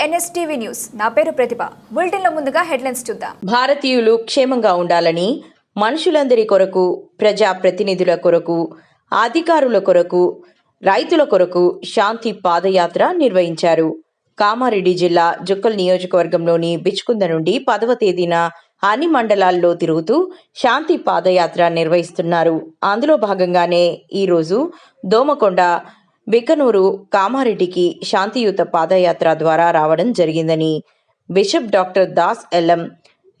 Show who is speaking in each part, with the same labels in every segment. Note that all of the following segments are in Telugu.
Speaker 1: NSTV news. నా పేరు ప్రతిభ. బులెటిన్లో ముందుగా హెడ్లైన్స్ చూద్దాం.
Speaker 2: భారతీయులు క్షేమంగా ఉండాలని మనుషులందరి కొరకు ప్రజా ప్రతినిధుల కొరకు అధికారుల కొరకు రైతుల కొరకు శాంతి పాదయాత్ర నిర్వహించారు. కామారెడ్డి జిల్లా జుక్కల్ నియోజకవర్గంలోని బిచ్కుంద నుండి పదవ తేదీన అన్ని మండలాల్లో తిరుగుతూ శాంతి పాదయాత్ర నిర్వహిస్తున్నారు. అందులో భాగంగానే ఈరోజు దోమకొండ బికనూరు కామారెడ్డికి శాంతియుత పాదయాత్ర ద్వారా రావడం జరిగిందని bishop doctor Das LM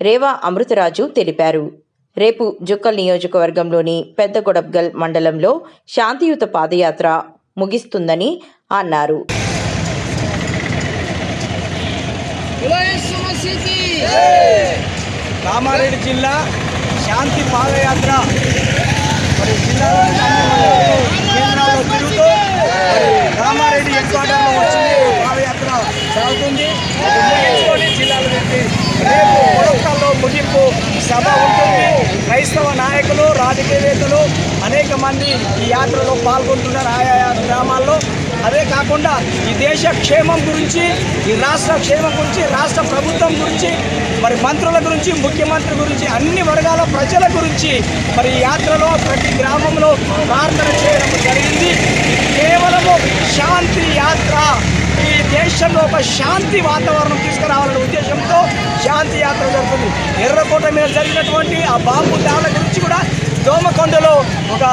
Speaker 2: Reva Amritaraju తెలిపారు. రేపు జుక్కల్ నియోజకవర్గంలోని పెద్దగొడబ్గల్ మండలంలో శాంతియుత పాదయాత్ర ముగిస్తుందని అన్నారు.
Speaker 3: కామారెడ్డి జిల్లా శాంతి పాదయాత్ర మరి జిల్లాలోని అన్ని కేంద్రాల్లో తిరుగుతూ మరి కామారెడ్డి హెడ్ క్వార్టర్లో వచ్చింది పాదయాత్ర సాగుతుంది అది ముగించుకొని జిల్లాలో పెట్టి రేపు కొడకల్లో ముగింపు సభ ఉంటుంది క్రైస్తవ నాయకులు రాజకీయవేత్తలు అనేక మంది ఈ యాత్రలో పాల్గొంటున్నారు ఆయా గ్రామాల్లో. అదే కాకుండా ఈ దేశ క్షేమం గురించి ఈ రాష్ట్ర క్షేమం గురించి రాష్ట్ర ప్రభుత్వం గురించి మరి మంత్రుల గురించి ముఖ్యమంత్రి గురించి అన్ని వర్గాల ప్రజల గురించి మరి ఈ యాత్రలో ప్రతి గ్రామంలో ప్రార్థన చేయడం జరిగింది. కేవలము శాంతి యాత్ర. దేశంలో ఒక శాంతి వాతావరణం తీసుకురావాలనే ఉద్దేశంతో శాంతి యాత్ర జరుగుతుంది. ఎర్రకోట మీద జరిగినటువంటి ఆ బాంబు దాడుల గురించి కూడా దోమకొండలో ఒక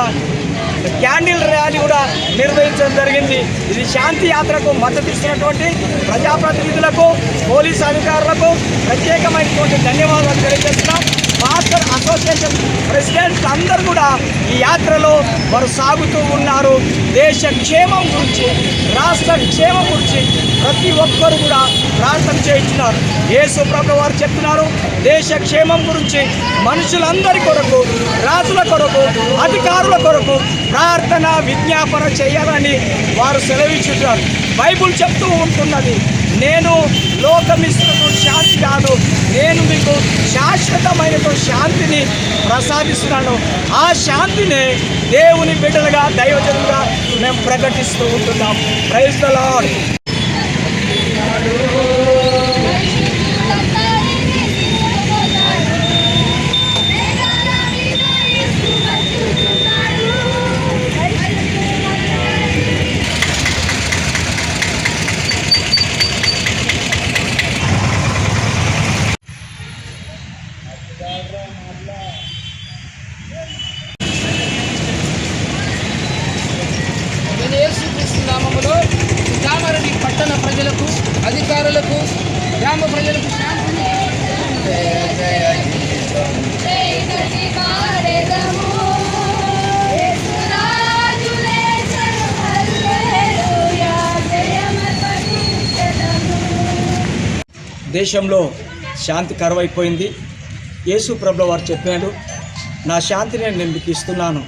Speaker 3: క్యాండిల్ ర్యాలీ కూడా నిర్వహించడం జరిగింది. ఇది శాంతి యాత్రకు మద్దతు ఇస్తున్నటువంటి ప్రజాప్రతినిధులకు పోలీస్ అధికారులకు ప్రత్యేకమైనటువంటి ధన్యవాదాలు తెలియజేస్తున్నాం. మాస్టర్ అసోసియేషన్ ప్రెసిడెంట్ అందరూ కూడా ఈ యాత్రలో వారు సాగుతూ ఉన్నారు. దేశ క్షేమం గురించి రాష్ట్ర క్షేమం గురించి ప్రతి ఒక్కరు కూడా ప్రార్థన చేయించున్నారు యేసు ప్రభు వారు చెప్తున్నారు దేశ క్షేమం గురించి మనుషులందరి కొరకు రాజుల కొరకు అధికారుల కొరకు ప్రార్థన విజ్ఞాపన చేయాలని వారు సెలవిచ్చుతున్నారు. బైబుల్ చెప్తూ ఉంటున్నది నేను లోకమిస్తున్న శాశ్వతమైనటువంటి శాంతిని ప్రసాదిస్తున్నాడు. ఆ శాంతిని దేవుని బిడ్డలుగా దైవజనులుగా మేము ప్రకటిస్తూ ఉంటున్నాం. ప్రైజ్ ద
Speaker 4: నేను యేసుక్రీస్తు నామములో కామారెడ్డి పట్టణ ప్రజలకు అధికారులకు గ్రామ ప్రజలకు శాంతిని
Speaker 3: దేశంలో శాంతి కరువైపోయింది. యేసు ప్రభు వారు చెప్పాడు నా శాంతిని నేను మీకు ఇస్తున్నాను.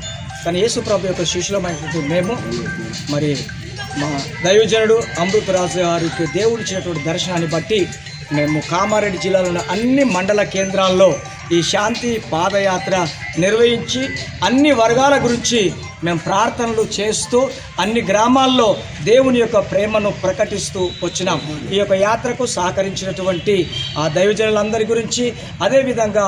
Speaker 3: కానీ యేసు ప్రభు యొక్క శిష్యులమైనటువంటి మేము మరి మా దైవజనుడు అమృతరాజు గారికి దేవుడు ఇచ్చినటువంటి దర్శనాన్ని బట్టి మేము కామారెడ్డి జిల్లాలోని అన్ని మండల కేంద్రాల్లో ఈ శాంతి పాదయాత్ర నిర్వహించి అన్ని వర్గాల గురించి మేము ప్రార్థనలు చేస్తూ అన్ని గ్రామాల్లో దేవుని యొక్క ప్రేమను ప్రకటిస్తూ వచ్చినాం. ఈ యొక్క యాత్రకు సహకరించినటువంటి ఆ దైవజనులందరి గురించి అదేవిధంగా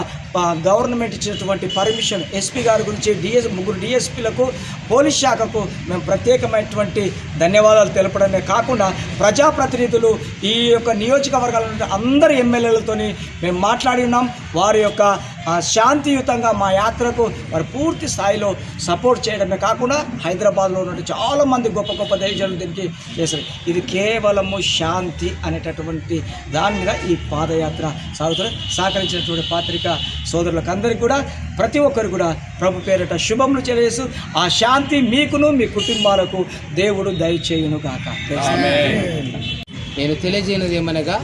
Speaker 3: గవర్నమెంట్ ఇచ్చినటువంటి పర్మిషన్ ఎస్పీ గారి గురించి డిఎస్ ముగ్గురు డిఎస్పీలకు పోలీస్ శాఖకు మేము ప్రత్యేకమైనటువంటి ధన్యవాదాలు తెలపడమే కాకుండా ప్రజాప్రతినిధులు ఈ యొక్క నియోజకవర్గాల నుండి అందరి ఎమ్మెల్యేలతోని మేము మాట్లాడి ఉన్నాం వారి యొక్క శాంతియుతంగా మా యాత్రకు వారు పూర్తి స్థాయిలో సపోర్ట్ చేయడమే కాకుండా హైదరాబాద్లో ఉన్న చాలామంది గొప్ప గొప్ప దైవజనులు దీనికి చేశారు. ఇది కేవలము శాంతి అనేటటువంటి దాని మీద ఈ పాదయాత్ర సాగుతుంది. సహకరించినటువంటి పాత్రిక సోదరులకు అందరికీ కూడా ప్రతి ఒక్కరు కూడా ప్రభు పేరిట శుభములు తెలియజేస్తూ ఆ శాంతి మీకును మీ కుటుంబాలకు దేవుడు దయచేయును కాక
Speaker 4: నేను తెలియజేయనిది ఏమనగా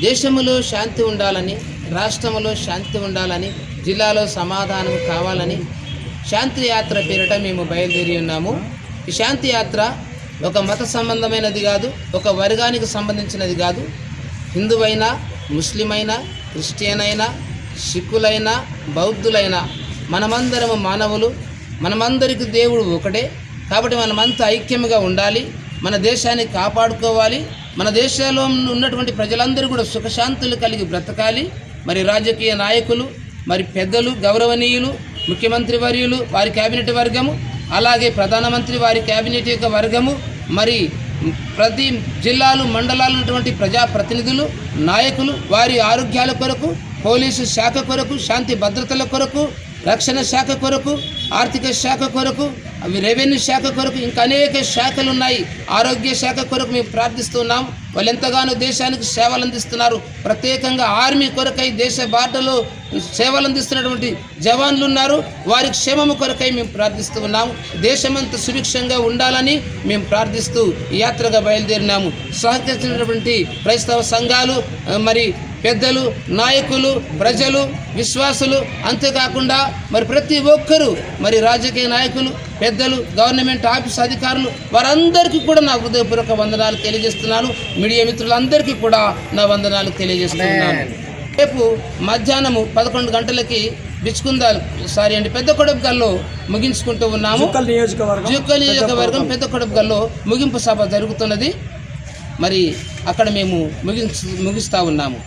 Speaker 4: దేశములో శాంతి ఉండాలని రాష్ట్రంలో శాంతి ఉండాలని జిల్లాలో సమాధానం కావాలని శాంతి యాత్ర పేరిట మేము బయలుదేరి ఉన్నాము. ఈ శాంతి యాత్ర ఒక మత సంబంధమైనది కాదు ఒక వర్గానికి సంబంధించినది కాదు. హిందువైనా ముస్లిం అయినా క్రిస్టియన్ అయినా సిక్కులైనా బౌద్ధులైనా మనమందరము మానవులు మనమందరికి దేవుడు ఒకటే. కాబట్టి మనమంతా ఐక్యంగా ఉండాలి మన దేశాన్ని కాపాడుకోవాలి మన దేశంలో ఉన్నటువంటి ప్రజలందరూ కూడా సుఖశాంతులు కలిగి బ్రతకాలి. మరి రాజకీయ నాయకులు మరి పెద్దలు గౌరవనీయులు ముఖ్యమంత్రి వర్యులు వారి కేబినెట్ వర్గము అలాగే ప్రధానమంత్రి వారి కేబినెట్ యొక్క వర్గము మరి ప్రతి జిల్లాలు మండలాలు ఉన్నటువంటి ప్రజాప్రతినిధులు నాయకులు వారి ఆరోగ్యాల కొరకు పోలీసు శాఖ కొరకు శాంతి భద్రతల కొరకు రక్షణ శాఖ కొరకు ఆర్థిక శాఖ కొరకు అవి రెవెన్యూ శాఖ కొరకు ఇంకా అనేక శాఖలు ఉన్నాయి. ఆరోగ్య శాఖ కొరకు మేము ప్రార్థిస్తున్నాం వాళ్ళు ఎంతగానో దేశానికి సేవలు అందిస్తున్నారు. ప్రత్యేకంగా ఆర్మీ కొరకై దేశ బార్డర్లో సేవలు అందిస్తున్నటువంటి జవాన్లు ఉన్నారు. వారి క్షేమము కొరకై మేము ప్రార్థిస్తూ ఉన్నాము దేశమంతా సుభిక్షంగా ఉండాలని మేము ప్రార్థిస్తూ యాత్రగా బయలుదేరినాము. సహకరించినటువంటి క్రైస్తవ సంఘాలు మరి పెద్దలు నాయకులు ప్రజలు విశ్వాసులు అంతేకాకుండా మరి ప్రతి ఒక్కరూ మరి రాజకీయ నాయకులు పెద్దలు గవర్నమెంట్ ఆఫీస్ అధికారులు వారందరికీ కూడా నా హృదయపూర్వక వందనాలు తెలియజేస్తున్నాను. మీడియా మిత్రులందరికీ కూడా నా వందనాలు తెలియజేస్తున్నాను. రేపు మధ్యాహ్నము పదకొండు గంటలకి బిచ్చుకుందాలు సారీ అండి పెద్ద కొడపగల్లో ముగించుకుంటూ ఉన్నాము. జుక్కల్ నియోజకవర్గం పెద్ద కొడపగల్లో ముగింపు సభ జరుగుతున్నది. మరి అక్కడ మేము ముగించు ముగిస్తూ ఉన్నాము.